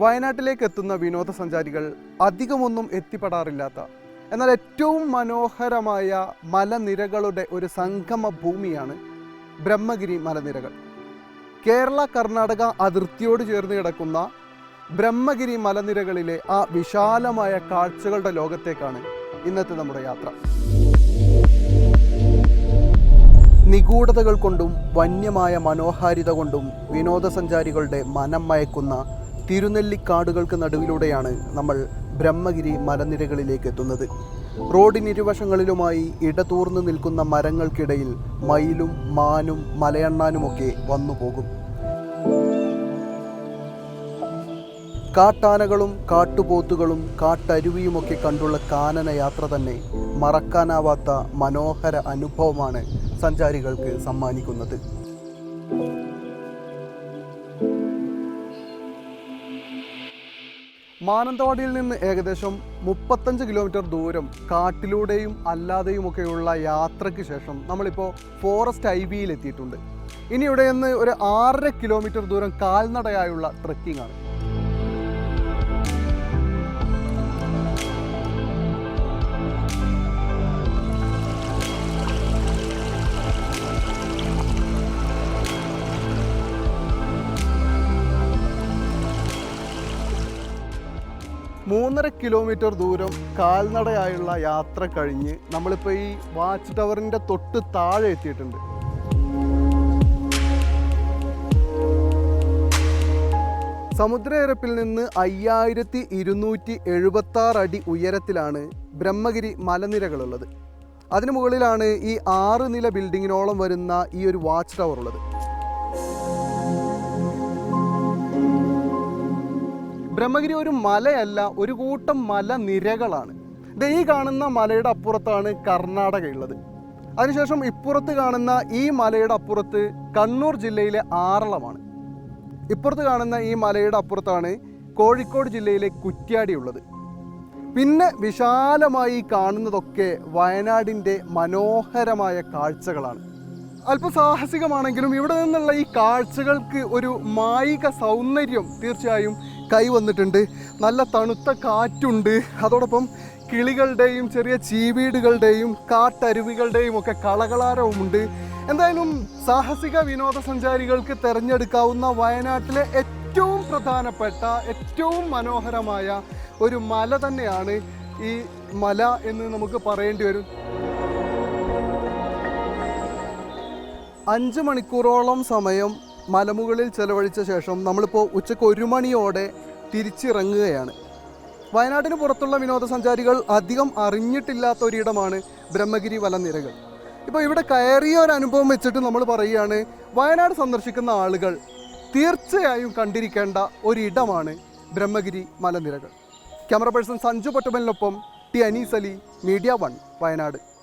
വയനാട്ടിലേക്ക് എത്തുന്ന വിനോദസഞ്ചാരികൾ അധികമൊന്നും എത്തിപ്പെടാറില്ലാത്ത എന്നാൽ ഏറ്റവും മനോഹരമായ മലനിരകളുടെ ഒരു സംഗമ ഭൂമിയാണ് ബ്രഹ്മഗിരി മലനിരകൾ. കേരള കർണാടക അതിർത്തിയോട് ചേർന്ന് കിടക്കുന്ന ബ്രഹ്മഗിരി മലനിരകളിലെ ആ വിശാലമായ കാഴ്ചകളുടെ ലോകത്തേക്കാണ് ഇന്നത്തെ നമ്മുടെ യാത്ര. നിഗൂഢതകൾ കൊണ്ടും വന്യമായ മനോഹാരിത കൊണ്ടും വിനോദസഞ്ചാരികളുടെ മനം മയക്കുന്ന തിരുനെല്ലിക്കാടുകൾക്ക് നടുവിലൂടെയാണ് നമ്മൾ ബ്രഹ്മഗിരി മലനിരകളിലേക്ക് എത്തുന്നത്. റോഡിനിരുവശങ്ങളിലുമായി ഇടതൂർന്നു നിൽക്കുന്ന മരങ്ങൾക്കിടയിൽ മയിലും മാനും മലയണ്ണാനുമൊക്കെ വന്നുപോകും. കാട്ടാനകളും കാട്ടുപോത്തുകളും കാട്ടരുവിയുമൊക്കെ കണ്ടുള്ള കാനന യാത്ര തന്നെ മറക്കാനാവാത്ത മനോഹര അനുഭവമാണ് സഞ്ചാരികൾക്ക് സമ്മാനിക്കുന്നത്. മാനന്തവാടിയിൽ നിന്ന് ഏകദേശം മുപ്പത്തഞ്ച് കിലോമീറ്റർ ദൂരം കാട്ടിലൂടെയും അല്ലാതെയുമൊക്കെയുള്ള യാത്രയ്ക്ക് ശേഷം നമ്മളിപ്പോൾ ഫോറസ്റ്റ് ഐ വിയിൽ എത്തിയിട്ടുണ്ട്. ഇനി ഇവിടെ നിന്ന് ഒരു ആറര കിലോമീറ്റർ ദൂരം കാൽനടയായുള്ള ട്രക്കിംഗ് ആണ് മൂന്നര കിലോമീറ്റർ ദൂരം കാൽനടയായുള്ള യാത്ര കഴിഞ്ഞ് നമ്മളിപ്പോൾ ഈ വാച്ച് ടവറിന്റെ തൊട്ട് താഴെ എത്തിയിട്ടുണ്ട്. സമുദ്രനിരപ്പിൽ നിന്ന് അയ്യായിരത്തി ഇരുന്നൂറ്റി എഴുപത്തി അടി ഉയരത്തിലാണ് ബ്രഹ്മഗിരി മലനിരകളുള്ളത്. അതിനു മുകളിലാണ് ഈ ആറ് നില ബിൽഡിങ്ങിനോളം വരുന്ന ഈ ഒരു വാച്ച് ടവർ ഉള്ളത് ബ്രഹ്മഗിരി ഒരു മലയല്ല ഒരു കൂട്ടം മലനിരകളാണ് ദേ ഈ കാണുന്ന മലയുടെ അപ്പുറത്താണ് കർണാടക ഉള്ളത്. അതിനുശേഷം ഇപ്പുറത്ത് കാണുന്ന ഈ മലയുടെ അപ്പുറത്ത് കണ്ണൂർ ജില്ലയിലെ ആറളമാണ്. ഇപ്പുറത്ത് കാണുന്ന ഈ മലയുടെ അപ്പുറത്താണ് കോഴിക്കോട് ജില്ലയിലെ കുറ്റ്യാടി ഉള്ളത്. പിന്നെ വിശാലമായി കാണുന്നതൊക്കെ വയനാടിന്റെ മനോഹരമായ കാഴ്ചകളാണ്. അല്പം സാഹസികമാണെങ്കിലും ഇവിടെ നിന്നുള്ള ഈ കാഴ്ചകൾക്ക് ഒരു മായിക സൗന്ദര്യം തീർച്ചയായും കൈവന്നിട്ടുണ്ട് നല്ല തണുത്ത കാറ്റുണ്ട്. അതോടൊപ്പം കിളികളുടെയും ചെറിയ ചീവീടുകളുടെയും കാട്ടരുവികളുടെയും ഒക്കെ കളകളാരവുമുണ്ട്. എന്തായാലും സാഹസിക വിനോദസഞ്ചാരികൾക്ക് തിരഞ്ഞെടുക്കാവുന്ന വയനാട്ടിലെ ഏറ്റവും പ്രധാനപ്പെട്ട ഏറ്റവും മനോഹരമായ ഒരു മല തന്നെയാണ് ഈ മല എന്ന് നമുക്ക് പറയേണ്ടി വരും. അഞ്ച് മണിക്കൂറോളം സമയം മലമുകളിൽ ചെലവഴിച്ച ശേഷം നമ്മളിപ്പോൾ ഉച്ചയ്ക്ക് ഒരു മണിയോടെ തിരിച്ചിറങ്ങുകയാണ്. വയനാട്ടിന് പുറത്തുള്ള വിനോദസഞ്ചാരികൾ അധികം അറിഞ്ഞിട്ടില്ലാത്ത ഒരിടമാണ് ബ്രഹ്മഗിരി വലനിരകൾ. ഇപ്പോൾ ഇവിടെ കയറിയ ഒരു അനുഭവം വെച്ചിട്ട് നമ്മൾ പറയുകയാണ് വയനാട് സന്ദർശിക്കുന്ന ആളുകൾ തീർച്ചയായും കണ്ടിരിക്കേണ്ട ഒരിടമാണ് ബ്രഹ്മഗിരി മലനിരകൾ camera person Sanju പട്ടുമലിനൊപ്പം T Anees Ali Media One Wayanad.